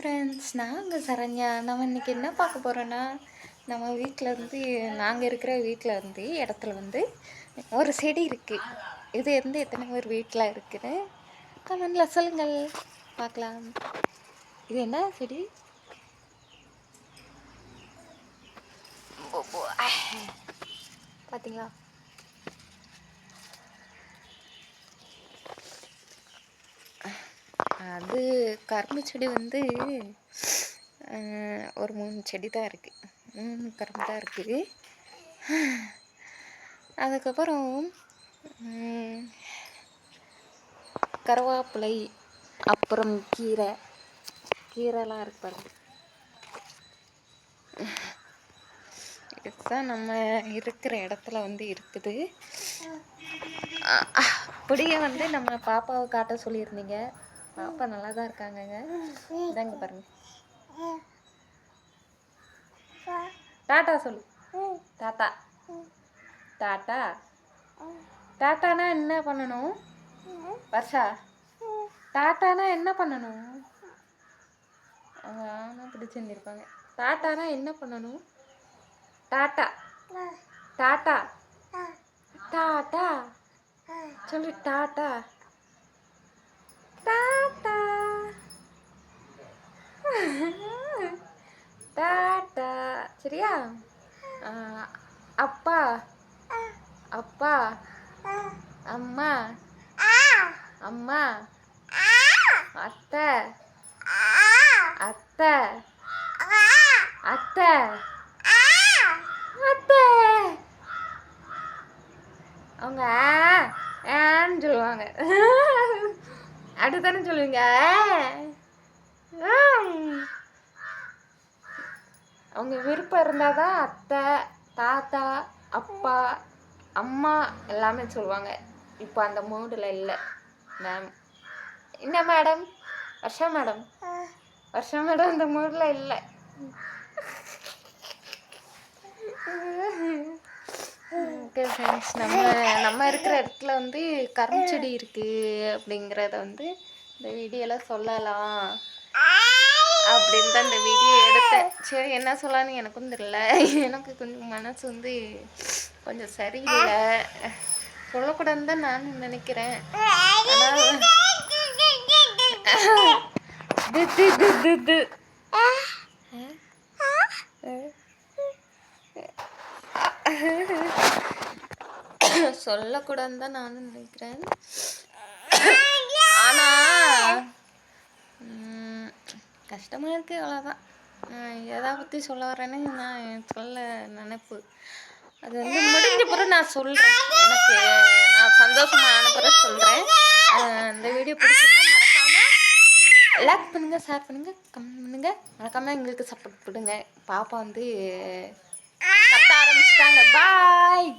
Friends நாங்கள் சரண்யா நம்ம இன்றைக்கி என்ன பார்க்க போகிறோன்னா நம்ம வீட்டில் வந்து நாங்கள் இருக்கிற வீட்டில் வந்து இடத்துல வந்து ஒரு செடி இருக்குது இது வந்து எத்தனை பேர் வீட்டில் இருக்குன்னு கமெண்டில் சொல்லுங்கள். பார்க்கலாம். இது என்ன செடி? பார்த்தீங்களா அது கரும்பு செடி வந்து ஒரு மூணு செடி தான் இருக்குது மூணு கரும்பு தான் இருக்குது அதுக்கப்புறம் கருவேப்பிலை அப்புறம் கீரை. கீரைலாம் இருக்கு பாருங்க. இதுதான் நம்ம இருக்கிற இடத்துல வந்து இருக்குது. அப்படியே வந்து நம்ம பாப்பாவை காட்ட சொல்லியிருந்தீங்க. பாப்பா நல்லா தான் இருக்காங்கங்க. இதாங்க பாருங்க. டாட்டா சொல்லு. டாட்டா. டாட்டா. டாட்டானா என்ன பண்ணணும்? வர்ஷா டாட்டானா என்ன பண்ணணும்? ஆனால் பிடிச்சிருந்திருப்பாங்க டாட்டானா என்ன பண்ணணும்? டாட்டா. டாட்டா. டாட்டா. சொல்லு டாட்டா. டாட்டா டாட்டா சரியா அப்பா அப்பா அம்மா அம்மா அத்தை அத்தை அத்தை அத்தை அவங்க ஏன்னு சொல்லுவாங்க. அடுத்தானே சொல்லுவீங்க? அவங்க விருப்பம் இருந்தால் தான் அத்தை தாத்தா அப்பா அம்மா எல்லாமே சொல்லுவாங்க. இப்போ அந்த மூடில் இல்லை. மேம். என்ன மேடம் வருஷம் மேடம் வருஷம் மேடம் அந்த மூடில் இல்லை. ஃப்ரெண்ட்ஸ் நம்ம நம்ம இருக்கிற இடத்துல வந்து கரும் செடி இருக்குது அப்படிங்கிறத வந்து இந்த வீடியோவில் சொல்லலாம் அப்படின்னு தான் இந்த வீடியோ எடுத்தேன். சரி என்ன சொல்லலான்னு எனக்கும் தெரியல. எனக்கு கொஞ்சம் மனசு வந்து கொஞ்சம் சரியில்லை. சொல்லக்கூடாதுன்னு தான் நான் நினைக்கிறேன். ஆனால் சொல்லக்கூடாதுன்னு தான் நானும் நினைக்கிறேன். ஆனால் கஷ்டமாக இருக்குது அவ்வளோதான் எதை பற்றி சொல்ல வரேன்னு நான் சொல்ல நினைப்பு. அது வந்து முடிஞ்ச பிறகு நான் சொல்கிறேன் எனக்கு நான் சந்தோஷமான பிறகு சொல்கிறேன் இந்த வீடியோ பிடிச்சிருந்தா மறக்காமல் லைக் பண்ணுங்கள் ஷேர் பண்ணுங்கள் கமெண்ட் பண்ணுங்கள் மறக்காமல் எங்களுக்கு சப்போர்ட் கொடுங்க. பாப்பா வந்து கத்த ஆரம்பிச்சிட்டாங்க. பாய்